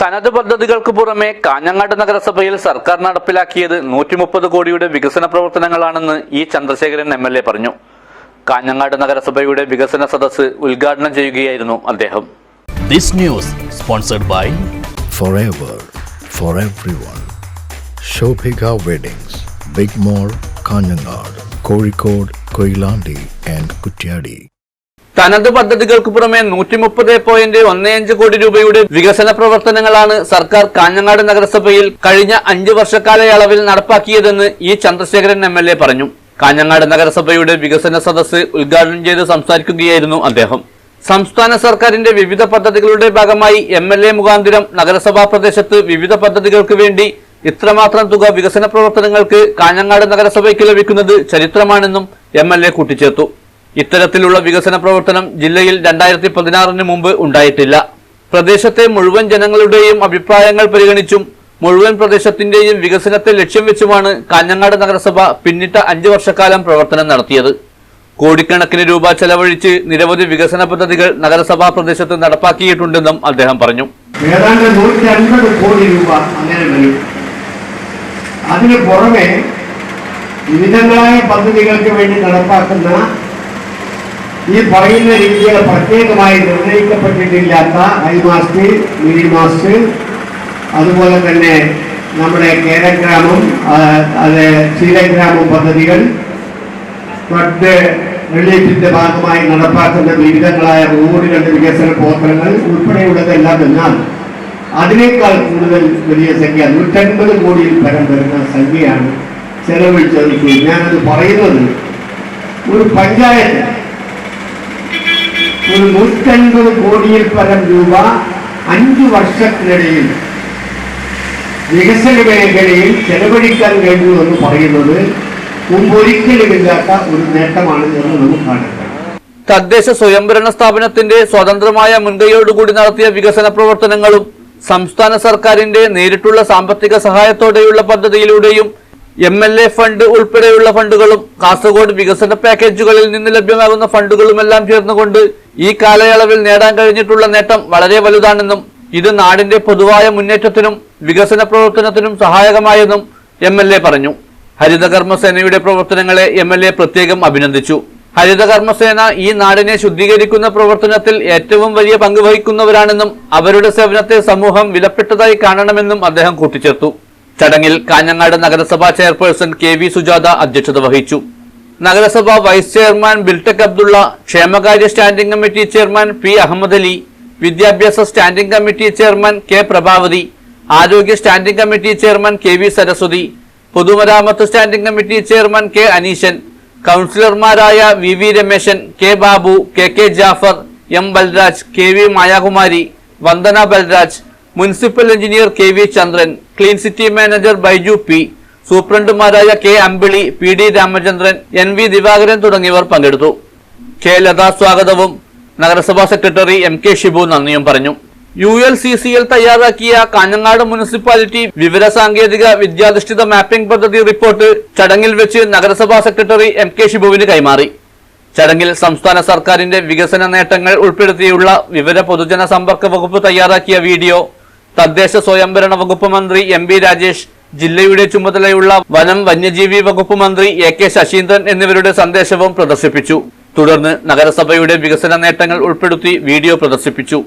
തനത് പദ്ധതികൾക്ക് പുറമെ കാഞ്ഞങ്ങാട് നഗരസഭയിൽ സർക്കാർ നടപ്പിലാക്കിയത് നൂറ്റി മുപ്പത് കോടിയുടെ വികസന പ്രവർത്തനങ്ങളാണെന്ന് E Chandrasekharan M L A പറഞ്ഞു കാഞ്ഞങ്ങാട് നഗരസഭയുടെ വികസന സദസ്സ് ഉദ്ഘാടനം ചെയ്യുകയായിരുന്നു അദ്ദേഹം This news sponsored by forever for everyone. Shobhika Weddings, Big mall Kanhangad Kozhikode Koilandi and Kutyadi. തനത് പദ്ധതികൾക്ക് പുറമെ നൂറ്റി മുപ്പത് പോയിന്റ് ഒന്ന് അഞ്ച് കോടി രൂപയുടെ വികസന പ്രവർത്തനങ്ങളാണ് സർക്കാർ കാഞ്ഞങ്ങാട് നഗരസഭയിൽ കഴിഞ്ഞ അഞ്ചു വർഷക്കാലയളവിൽ നടപ്പാക്കിയതെന്ന് ഇ ചന്ദ്രശേഖരൻ എം പറഞ്ഞു. കാഞ്ഞങ്ങാട് നഗരസഭയുടെ വികസന സദസ്സ് ഉദ്ഘാടനം ചെയ്ത് സംസാരിക്കുകയായിരുന്നു അദ്ദേഹം. സംസ്ഥാന സർക്കാരിന്റെ വിവിധ പദ്ധതികളുടെ ഭാഗമായി എം എൽ എ മുഖാന്തിരം നഗരസഭാ പ്രദേശത്ത് വിവിധ പദ്ധതികൾക്ക് വേണ്ടി ഇത്രമാത്രം തുക വികസന പ്രവർത്തനങ്ങൾക്ക് കാഞ്ഞങ്ങാട് നഗരസഭയ്ക്ക് ലഭിക്കുന്നത് ചരിത്രമാണെന്നും എം എൽ എ കൂട്ടിച്ചേർത്തു. ഇത്തരത്തിലുള്ള വികസന പ്രവർത്തനം ജില്ലയിൽ രണ്ടായിരത്തി പതിനാറിന് മുമ്പ് ഉണ്ടായിട്ടില്ല. പ്രദേശത്തെ മുഴുവൻ ജനങ്ങളുടെയും അഭിപ്രായങ്ങൾ പരിഗണിച്ചും മുഴുവൻ പ്രദേശത്തിന്റെയും വികസനത്തെ ലക്ഷ്യം വെച്ചുമാണ് കാഞ്ഞങ്ങാട് നഗരസഭ പിന്നിട്ട അഞ്ചു വർഷക്കാലം പ്രവർത്തനം നടത്തിയത്. കോടിക്കണക്കിന് രൂപ ചെലവഴിച്ച് നിരവധി വികസന പദ്ധതികൾ നഗരസഭാ പ്രദേശത്ത് നടപ്പാക്കിയിട്ടുണ്ടെന്നും അദ്ദേഹം പറഞ്ഞു. കോടി രൂപ അങ്ങനെ വരും. അതിന് പുറമെ വിവിധങ്ങളായ പദ്ധതികൾക്ക് വേണ്ടി നടപ്പാക്കുന്ന ഈ പറയുന്ന രീതികൾ പ്രത്യേകമായി നിർണയിക്കപ്പെട്ടിട്ടില്ലാത്ത ഹൈമാസ്റ്റ് മിനി മാസ്റ്റ് അതുപോലെ തന്നെ നമ്മുടെ കേരഗ്രാമം അത് ക്ഷീരഗ്രാമം പദ്ധതികൾ ഫ്ലഡ് റിലീഫിന്റെ ഭാഗമായി നടപ്പാക്കുന്ന വിവിധങ്ങളായ റോഡുകളുടെ വികസന പ്രവർത്തനങ്ങൾ ഉൾപ്പെടെയുള്ളതെല്ലാം എന്നാൽ അതിനേക്കാൾ കൂടുതൽ വലിയ സംഖ്യ നൂറ്റൻപത് കോടിയിൽ പരം വരുന്ന സംഖ്യയാണ് ചെലവഴിച്ചത്. ഞാനത് പറയുന്നത് ഒരു പഞ്ചായത്ത് ഒരു നൂറ്റൻപത് കോടിയിൽ പരം രൂപ അഞ്ചു വർഷത്തിനിടയിൽ വികസന മേഖലയിൽ ചെലവഴിക്കാൻ കഴിഞ്ഞു എന്ന് പറയുന്നത് മുമ്പൊരിക്കലുമില്ലാത്ത ഒരു നേട്ടമാണ് എന്ന് നമുക്ക് കാണാം തദ്ദേശ സ്വയംഭരണ സ്ഥാപനത്തിന്റെ സ്വതന്ത്രമായ മുൻകൈയോടുകൂടി നടത്തിയ വികസന പ്രവർത്തനങ്ങളും സംസ്ഥാന സർക്കാരിന്റെ നേരിട്ടുള്ള സാമ്പത്തിക സഹായത്തോടെയുള്ള പദ്ധതിയിലൂടെയും എം എൽ എ ഫണ്ട് ഉൾപ്പെടെയുള്ള ഫണ്ടുകളും കാസർഗോഡ് വികസന പാക്കേജുകളിൽ നിന്ന് ലഭ്യമാകുന്ന ഫണ്ടുകളുമെല്ലാം ചേർന്നുകൊണ്ട് ഈ കാലയളവിൽ നേടാൻ കഴിഞ്ഞിട്ടുള്ള നേട്ടം വളരെ വലുതാണെന്നും ഇത് നാടിന്റെ പൊതുവായ മുന്നേറ്റത്തിനും വികസന പ്രവർത്തനത്തിനും സഹായകമായെന്നും എം എൽ എ പറഞ്ഞു. ഹരിതകർമ്മസേനയുടെ പ്രവർത്തനങ്ങളെ എം എൽ എ പ്രത്യേകം അഭിനന്ദിച്ചു. ഹരിതകർമ്മസേന ഈ നാടിനെ ശുദ്ധീകരിക്കുന്ന പ്രവർത്തനത്തിൽ ഏറ്റവും വലിയ പങ്ക് വഹിക്കുന്നവരാണെന്നും അവരുടെ സേവനത്തെ സമൂഹം വിലപ്പെട്ടതായി കാണണമെന്നും അദ്ദേഹം കൂട്ടിച്ചേർത്തു. ചടങ്ങിൽ കാഞ്ഞങ്ങാട് നഗരസഭാ ചെയർപേഴ്സൺ കെ വി സുജാത അധ്യക്ഷത വഹിച്ചു. നഗരസഭാ വൈസ് ചെയർമാൻ ബിൽടെക് അബ്ദുള്ള ക്ഷേമകാര്യ standing committee chairman P Ahmed Ali വിദ്യാഭ്യാസ standing committee chairman K Prabhavathi ആരോഗ്യ standing committee chairman K V Saraswathi പൊതുമരാമത്ത് standing committee chairman K Aneesan കൗൺസിലർമാരായ V V Rameshan K Babu K K Jafar M Balraj K V Mayakumari Vandana Balraj municipal engineer K V Chandran clean city manager Baiju P സൂപ്രണ്ടുമാരായ K Ambili P D Ramachandran N V Divakaran തുടങ്ങിയവർ പങ്കെടുത്തു. K Latha സ്വാഗതവും നഗരസഭാ secretary M K Shibu നന്ദിയും പറഞ്ഞു. U L C C L തയ്യാറാക്കിയ Kanhangad municipality വിവര സാങ്കേതിക വിദ്യാധിഷ്ഠിത mapping പദ്ധതി റിപ്പോർട്ട് ചടങ്ങിൽ വെച്ച് നഗരസഭാ സെക്രട്ടറി എം കെ ഷിബുവിന് കൈമാറി. ചടങ്ങിൽ സംസ്ഥാന സർക്കാരിന്റെ വികസന നേട്ടങ്ങൾ ഉൾപ്പെടുത്തിയുള്ള വിവര പൊതുജന സമ്പർക്ക വകുപ്പ് തയ്യാറാക്കിയ വീഡിയോ തദ്ദേശ സ്വയംഭരണ വകുപ്പ് മന്ത്രി എം ബി രാജേഷ് ജില്ലയുടെ ചുമതലയുള്ള വനം വന്യജീവി വകുപ്പ് മന്ത്രി എ കെ ശശീന്ദ്രൻ എന്നിവരുടെ സന്ദേശവും പ്രദർശിപ്പിച്ചു. തുടർന്ന് നഗരസഭയുടെ വികസന നേട്ടങ്ങൾ ഉൾപ്പെടുത്തി വീഡിയോ പ്രദർശിപ്പിച്ചു.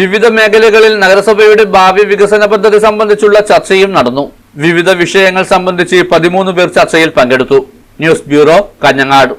വിവിധ മേഖലകളിൽ നഗരസഭയുടെ ഭാവി വികസന പദ്ധതി സംബന്ധിച്ചുള്ള ചർച്ചയും നടന്നു. വിവിധ വിഷയങ്ങൾ സംബന്ധിച്ച് പതിമൂന്ന് പേർ ചർച്ചയിൽ പങ്കെടുത്തു. News bureau Kanhangad.